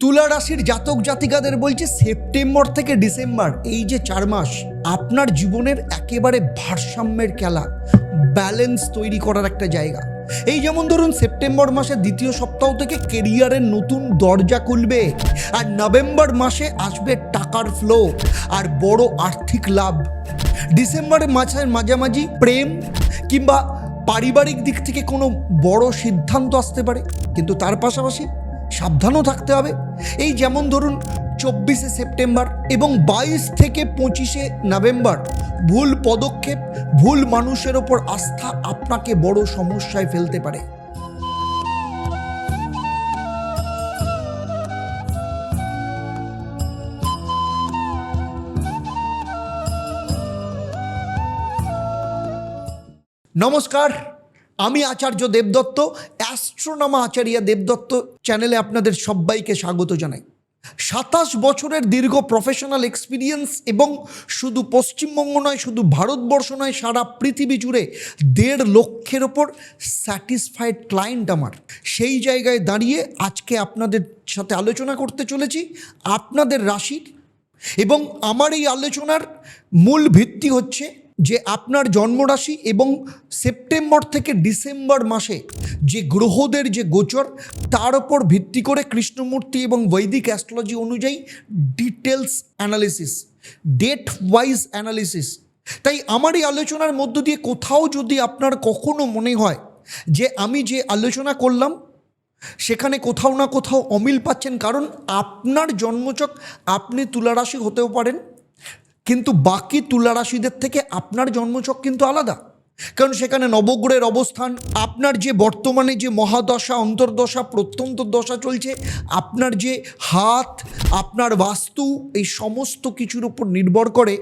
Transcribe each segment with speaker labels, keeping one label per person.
Speaker 1: তুলা রাশির জাতক জাতিকাদের বলছে সেপ্টেম্বর থেকে ডিসেম্বর, এই যে চার মাস, আপনার জীবনের একেবারে ভারসাম্যের খেলা ব্যালেন্স তৈরি করার একটা জায়গা। এই যেমন ধরুন, সেপ্টেম্বর মাসের দ্বিতীয় সপ্তাহ থেকে কেরিয়ারের নতুন দরজা খুলবে, আর নভেম্বর মাসে আসবে টাকার ফ্লো আর বড় আর্থিক লাভ। ডিসেম্বরের মাসের মাঝামাঝি প্রেম, কিংবা পারিবারিক দিক থেকে কোনো বড় সিদ্ধান্ত আসতে পারে, কিন্তু তার পাশাপাশি সাবধানও থাকতে হবে। এই যেমন ধরুন চব্বিশে সেপ্টেম্বর এবং বাইশ থেকে পঁচিশে নভেম্বর, ভুল পদক্ষেপ, ভুল মানুষের ওপর আস্থা আপনাকে বড় সমস্যায় ফেলতে পারে। নমস্কার। আমি আচার্য দেবদত্ত, অ্যাস্ট্রোনামা আচার্য দেবদত্ত চ্যানেলে আপনাদের সবাইকে স্বাগত জানাই। সাতাশ বছরের দীর্ঘ প্রফেশনাল এক্সপিরিয়েন্স এবং শুধু পশ্চিমবঙ্গ নয়, শুধু ভারতবর্ষ নয়, সারা পৃথিবী জুড়ে দেড় লক্ষের ওপর স্যাটিসফাইড ক্লায়েন্ট আমার। সেই জায়গায় দাঁড়িয়ে আজকে আপনাদের সাথে আলোচনা করতে চলেছি, আপনাদের রাশির। এবং আমার এই আলোচনার মূল ভিত্তি হচ্ছে যে আপনার জন্মরাশি এবং সেপ্টেম্বর থেকে ডিসেম্বর মাসে যে গ্রহদের যে গোচর, তার ওপর ভিত্তি করে কৃষ্ণমূর্তি এবং বৈদিক অ্যাস্ট্রোলজি অনুযায়ী details analysis date wise analysis তাই আমার এই আলোচনার মধ্য দিয়ে কোথাও যদি আপনার কখনো মনে হয় যে আমি যে আলোচনা করলাম, সেখানে কোথাও না কোথাও অমিল পাচ্ছেন, কারণ আপনার জন্মচক আপনি তুলারাশি হতেও পারেন। কিন্তু বাকি তুলারাশিদের থেকে আপনার জন্মচক কিন্তু আলাদা। কারণ সেখানে নবগ্রহের অবস্থান, আপনার যে বর্তমানে যে মহাদশা, অন্তর্দশা, প্রত্যন্ত দশা চলছে, আপনার যে হাত, আপনার বাস্তু, এই সমস্ত কিছুর উপর নির্ভর করে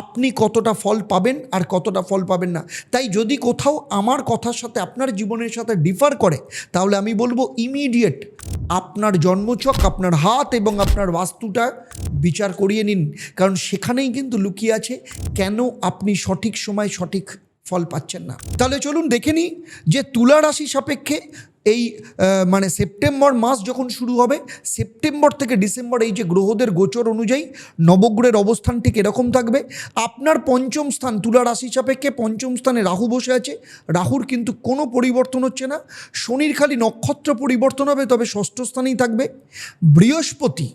Speaker 1: আপনি কতটা ফল পাবেন আর কতটা ফল পাবেন না। তাই যদি কোথাও আমার কথার সাথে আপনার জীবনের সাথে ডিফার করে, তাহলে আমি বলব ইমিডিয়েট আপনার জন্মচক, আপনার হাত এবং আপনার বাস্তুটা বিচার করিয়ে নিন। কারণ সেখানেই কিন্তু লুকিয়ে আছে কেন আপনি সঠিক সময় সঠিক ফল পাচ্ছেন না। তাহলে চলুন দেখে নিই যে তুলা রাশি সাপেক্ষে এই মানে সেপ্টেম্বর মাস যখন শুরু হবে, সেপ্টেম্বর থেকে ডিসেম্বর এই যে গ্রহদের গোচর অনুযায়ী নবগ্রহের অবস্থান ঠিক এরকম থাকবে। আপনার পঞ্চম স্থান তুলা রাশি সাপেক্ষে পঞ্চম স্থানে রাহু বসে আছে। রাহুর কিন্তু কোনো পরিবর্তন হচ্ছে না। শনির খালি নক্ষত্র পরিবর্তন হবে, তবে ষষ্ঠ স্থানেই থাকবে। বৃহস্পতি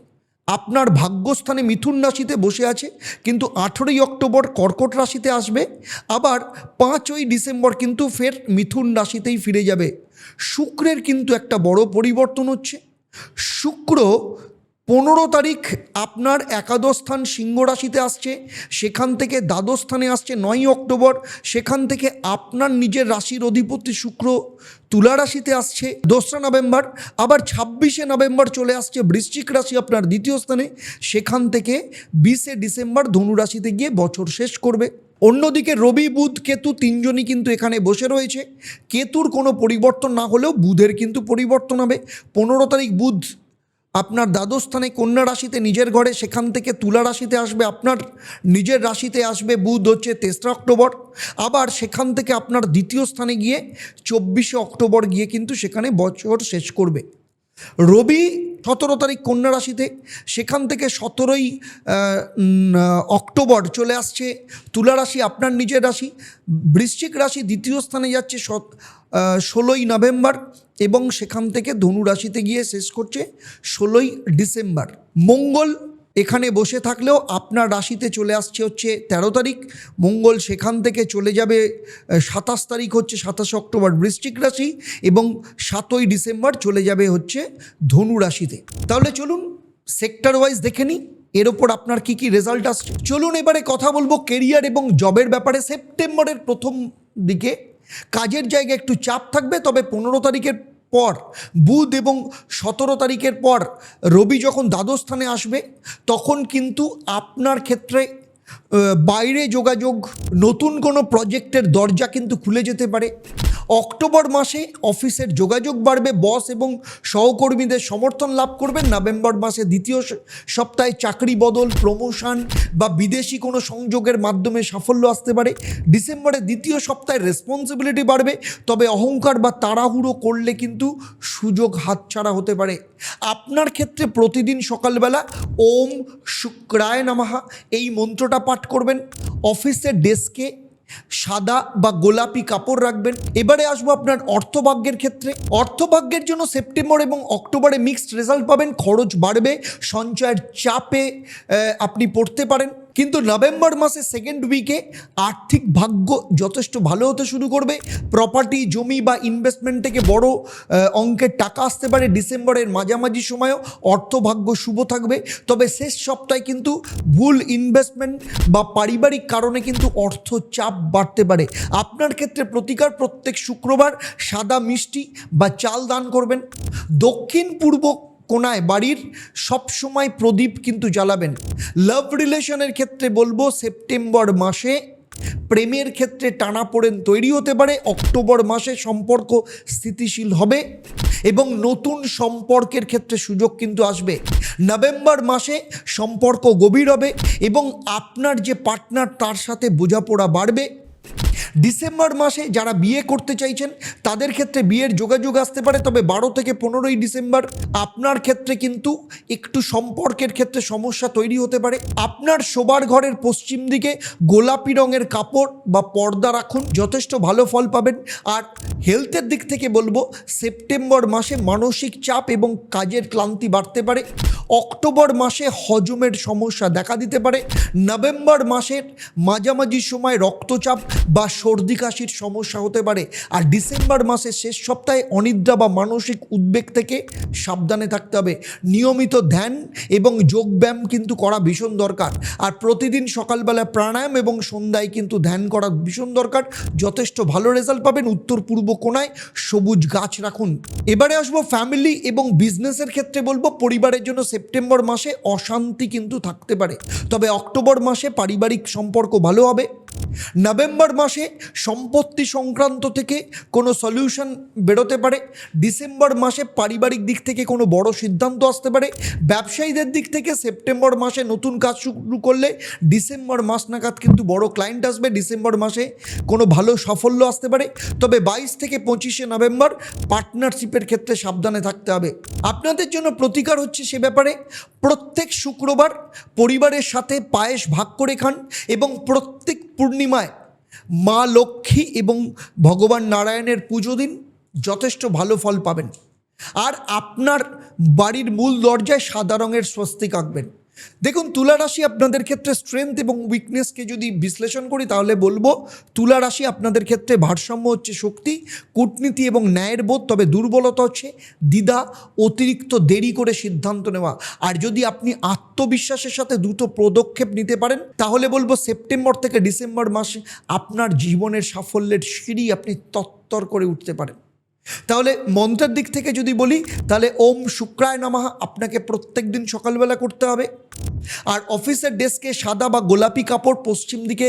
Speaker 1: আপনার ভাগ্যস্থানে মিথুন রাশিতে বসে আছে, কিন্তু আঠেরোই অক্টোবর কর্কট রাশিতে আসবে। আবার পাঁচই ডিসেম্বর কিন্তু ফের মিথুন রাশিতেই ফিরে যাবে। শুক্রের কিন্তু একটা বড় পরিবর্তন হচ্ছে। শুক্র পনেরো তারিখ আপনার একাদশ স্থান সিংহ রাশিতে আসছে, সেখান থেকে দ্বাদশ স্থানে আসছে নয়ই অক্টোবর, সেখান থেকে আপনার নিজের রাশির অধিপতি শুক্র তুলা রাশিতে আসছে দোসরা নভেম্বর, আবার ছাব্বিশে নভেম্বর চলে আসছে বৃশ্চিক রাশি আপনার দ্বিতীয় স্থানে, সেখান থেকে বিশে ডিসেম্বর ধনু রাশিতে গিয়ে বছর শেষ করবে। অন্যদিকে রবি, বুধ, কেতু তিনজনই কিন্তু এখানে বসে রয়েছে। কেতুর কোনো পরিবর্তন না হলেও বুধের কিন্তু পরিবর্তন হবে। পনেরো তারিখ বুধ আপনার দ্বাদশ স্থানে কন্যা রাশিতে নিজের ঘরে, সেখান থেকে তুলা রাশিতে আসবে আপনার, নিজের রাশিতে আসবে বুধ হচ্ছে তেসরা অক্টোবর। আবার সেখান থেকে আপনার দ্বিতীয় স্থানে গিয়ে চব্বিশে অক্টোবর গিয়ে কিন্তু সেখানে বছর শেষ করবে। রবি সতেরো তারিখ কন্যা রাশিতে, সেখান থেকে সতেরোই অক্টোবর চলে আসছে তুলা রাশি, আপনার নিজের রাশি। বৃশ্চিক রাশি দ্বিতীয় স্থানে যাচ্ছে ষোলোই নভেম্বর এবং সেখান থেকে ধনু রাশিতে গিয়ে শেষ করছে ষোলোই ডিসেম্বর। মঙ্গল এখানে বসে থাকলেও আপনার রাশিতে চলে আসছে হচ্ছে তেরো তারিখ। মঙ্গল সেখান থেকে চলে যাবে সাতাশ তারিখ হচ্ছে সাতাশে অক্টোবর বৃশ্চিক রাশি এবং সাতই ডিসেম্বর চলে যাবে হচ্ছে ধনু রাশিতে। তাহলে চলুন সেক্টর ওয়াইজ দেখে নিই, এর ওপর আপনার কি কি রেজাল্ট আসছে? চলুন এবারে কথা বলব কেরিয়ার এবং জবের ব্যাপারে। সেপ্টেম্বরের প্রথম দিকে কাজের জায়গায় একটু চাপ থাকবে, তবে পনেরো তারিখের পর, বুধ এবং সতেরো তারিখের পর রবি যখন দ্বাদশ স্থানে আসবে, তখন কিন্তু আপনার ক্ষেত্রে বাইরে যোগাযোগ, নতুন কোনো প্রজেক্টের দরজা কিন্তু খুলে যেতে পারে। অক্টোবর মাসে অফিসের যোগাযোগ বাড়বে, বস এবং সহকর্মীদের সমর্থন লাভ করবেন। নভেম্বর মাসে দ্বিতীয় সপ্তাহে চাকরি বদল প্রমোশন বা বিদেশি কোনো সংযোগের মাধ্যমে সাফল্য আসতে পারে। ডিসেম্বরের দ্বিতীয় সপ্তাহে রেসপন্সিবিলিটি বাড়বে, তবে অহংকার বা তাড়াহুড়ো করলে কিন্তু সুযোগ হাতছাড়া হতে পারে। আপনার ক্ষেত্রে প্রতিদিন সকালবেলা ওম শুক্রায় নামাহা, এই মন্ত্রটা পাঠ করবেন। অফিসের ডেস্কে সাদা বা গোলাপি কাপড় রাখবেন। এবারে আসব আপনার অর্থভাগ্যের ক্ষেত্রে। অর্থভাগ্যের জন্য সেপ্টেম্বর এবং অক্টোবরে মিক্সড রেজাল্ট পাবেন। খরচ বাড়বে, সঞ্চয়ের চাপে আপনি পড়তে পারেন। কিন্তু নভেম্বর মাসে সেকেন্ড উইকে আর্থিক ভাগ্য যথেষ্ট ভালো হতে শুরু করবে। প্রপার্টি জমি বা ইনভেস্টমেন্ট থেকে বড় অঙ্কের টাকা আসতে পারে ডিসেম্বরের মাঝামাঝি সময়ও। অর্থভাগ্য শুভ থাকবে। তবে শেষ সপ্তাহে কিন্তু ভুল ইনভেস্টমেন্ট বা পারিবারিক কারণে কিন্তু অর্থ চাপ বাড়তে পারে। আপনার ক্ষেত্রে প্রতিকার, প্রত্যেক শুক্রবার সাদা মিষ্টি বা চাল দান করবেন। দক্ষিণ পূর্ব কোনায় বাড়ির সবসময় প্রদীপ কিন্তু জ্বালাবেন। লাভ রিলেশনের ক্ষেত্রে বলব সেপ্টেম্বর মাসে প্রেমের ক্ষেত্রে টানাপোড়েন তৈরি হতে পারে অক্টোবর মাসে সম্পর্ক স্থিতিশীল হবে এবং নতুন সম্পর্কের ক্ষেত্রে সুযোগ কিন্তু আসবে। নভেম্বর মাসে সম্পর্ক গভীর হবে এবং আপনার যে পার্টনার তার সাথে বোঝাপড়া বাড়বে। ডিসেম্বর মাসে যারা বিয়ে করতে চাইছেন, তাদের ক্ষেত্রে বিয়ের যোগাযোগ আসতে পারে, তবে বারো থেকে পনেরোই ডিসেম্বর আপনার ক্ষেত্রে কিন্তু একটু সম্পর্কের ক্ষেত্রে সমস্যা তৈরি হতে পারে। আপনার শোবার ঘরের পশ্চিম দিকে গোলাপি রঙের কাপড় বা পর্দা রাখুন, যথেষ্ট ভালো ফল পাবেন। আর হেলথের দিক থেকে বলব, সেপ্টেম্বর মাসে মানসিক চাপ এবং কাজের ক্লান্তি বাড়তে পারে। অক্টোবর মাসে হজমের সমস্যা দেখা দিতে পারে। নভেম্বর মাসের মাঝামাঝি সময় রক্তচাপ বা সর্দি কাশির সমস্যা হতে পারে। আর ডিসেম্বর মাসের শেষ সপ্তাহে অনিদ্রা বা মানসিক উদ্বেগ থেকে সাবধানে থাকতে হবে। নিয়মিত ধ্যান এবং যোগব্যায়াম কিন্তু করা ভীষণ দরকার। আর প্রতিদিন সকালবেলা প্রাণায়াম এবং সন্ধ্যায় কিন্তু ধ্যান করা ভীষণ দরকার। যথেষ্ট ভালো রেজাল্ট পাবেন উত্তর পূর্ব কোনায় সবুজ গাছ রাখুন। এবারে আসব ফ্যামিলি এবং বিজনেসের ক্ষেত্রে বলব, পরিবারের জন্য সেপ্টেম্বর মাসে অশান্তি কিন্তু থাকতে পারে। তবে অক্টোবর মাসে পারিবারিক সম্পর্ক ভালো হবে। নভেম্বর মাসে সম্পত্তি সংক্রান্ত থেকে কোনো সলিউশন বেরোতে পারে। ডিসেম্বর মাসে পারিবারিক দিক থেকে কোনো বড় সিদ্ধান্ত আসতে পারে। ব্যবসায়ীদের দিক থেকে সেপ্টেম্বর মাসে নতুন কাজ শুরু করলে ডিসেম্বর মাস নাগাদ কিন্তু বড় ক্লায়েন্ট আসবে। ডিসেম্বর মাসে কোনো ভালো সাফল্য আসতে পারে। তবে বাইশ থেকে পঁচিশে নভেম্বর পার্টনারশিপের ক্ষেত্রে সাবধানে থাকতে হবে। আপনাদের জন্য প্রতিকার হচ্ছে সে ব্যাপারে প্রত্যেক শুক্রবার পরিবারের সাথে পায়েস ভাগ করে খান এবং প্রত্যেক পূর্ণিমায় মা লক্ষ্মী এবং ভগবান নারায়ণের পুজো দিন যথেষ্ট ভালো ফল পাবেন। আর আপনার বাড়ির মূল দরজায় সাদা রঙের স্বস্তিক আঁকবেন। দেখুন, তুলা রাশি আপনাদের ক্ষেত্রে স্ট্রেংথ এবং উইকনেসকে যদি বিশ্লেষণ করি, তাহলে বলব তুলা রাশি আপনাদের ক্ষেত্রে ভারসাম্য হচ্ছে শক্তি, কূটনীতি এবং ন্যায়ের বোধ, তবে দুর্বলতা হচ্ছে দ্বিধা, অতিরিক্ত দেরি করে সিদ্ধান্ত নেওয়া। আর যদি আপনি আত্মবিশ্বাসের সাথে দ্রুত পদক্ষেপ নিতে পারেন, তাহলে বলব সেপ্টেম্বর থেকে ডিসেম্বর মাসে আপনার জীবনের সাফল্যের সিঁড়ি আপনি তত্তর করে উঠতে পারেন। তাহলে মন্ত্রের দিক থেকে যদি বলি, তাহলে ওম শুক্রায় নামাহা আপনাকে প্রত্যেক দিন সকালবেলা করতে হবে। আর অফিসের ডেস্কে সাদা বা গোলাপি কাপড়, পশ্চিম দিকে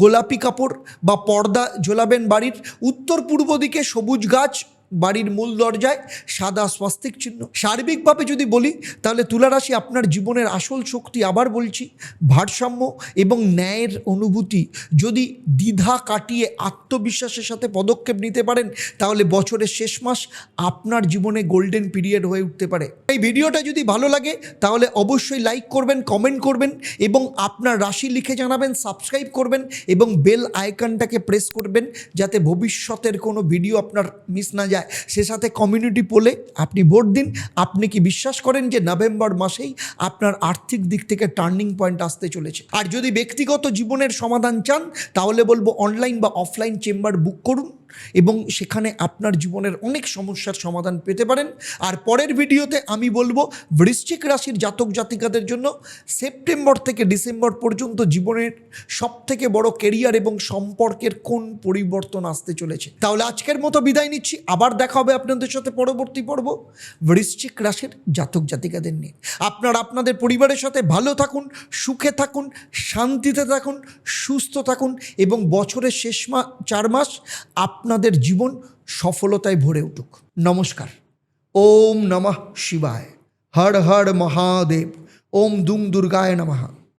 Speaker 1: গোলাপি কাপড় বা পর্দা ঝোলাবেন বাড়ির, উত্তর পূর্ব দিকে সবুজ গাছ বাড়ির মূল দরজায় সাদা স্বাস্তিক চিহ্ন। সার্বিকভাবে যদি বলি, তাহলে তুলারাশি আপনার জীবনের আসল শক্তি আবার বলছি, ভারসাম্য এবং ন্যায়ের অনুভূতি। যদি দ্বিধা কাটিয়ে আত্মবিশ্বাসের সাথে পদক্ষেপ নিতে পারেন, তাহলে বছরের শেষ মাস আপনার জীবনে গোল্ডেন পিরিয়ড হয়ে উঠতে পারে। এই ভিডিওটা যদি ভালো লাগে, তাহলে অবশ্যই লাইক করবেন কমেন্ট করবেন এবং আপনার রাশি লিখে জানাবেন সাবস্ক্রাইব করবেন এবং বেল আইকনটাকে প্রেস করবেন, যাতে ভবিষ্যতের কোনো ভিডিও আপনার মিস না যায়। সে সাথে কমিউনিটি পোলে আপনি ভোট দিন। আপনি কি বিশ্বাস করেন যে নভেম্বর মাসেই আপনার আর্থিক দিক থেকে টার্নিং পয়েন্ট আসতে চলেছে? আর যদি ব্যক্তিগত জীবনের সমাধান চান, তাহলে বলব অনলাইন বা অফলাইন চেম্বার বুক করুন। এবং সেখানে আপনার জীবনের অনেক সমস্যার সমাধান পেতে পারেন। আর পরের ভিডিওতে আমি বলব, বৃশ্চিক রাশির জাতক জাতিকাদের জন্য সেপ্টেম্বর থেকে ডিসেম্বর পর্যন্ত জীবনের সব থেকে বড় কেরিয়ার এবং সম্পর্কের কোন পরিবর্তন আসতে চলেছে। তাহলে আজকের মতো বিদায় নিচ্ছি। আবার দেখা হবে আপনাদের সাথে পরবর্তী পর্ব বৃশ্চিক রাশির জাতক জাতিকাদের নিয়ে। আপনারা আপনাদের পরিবারের সাথে ভালো থাকুন, সুখে থাকুন, শান্তিতে থাকুন, সুস্থ থাকুন এবং বছরের শেষ মা, চার মাস আপ আপনাদের জীবন সফলতায় ভরে উঠুক। নমস্কার। ওম নমঃ শিবায়। হর হর মহাদেব। ওম দুম দুর্গায় নমঃ।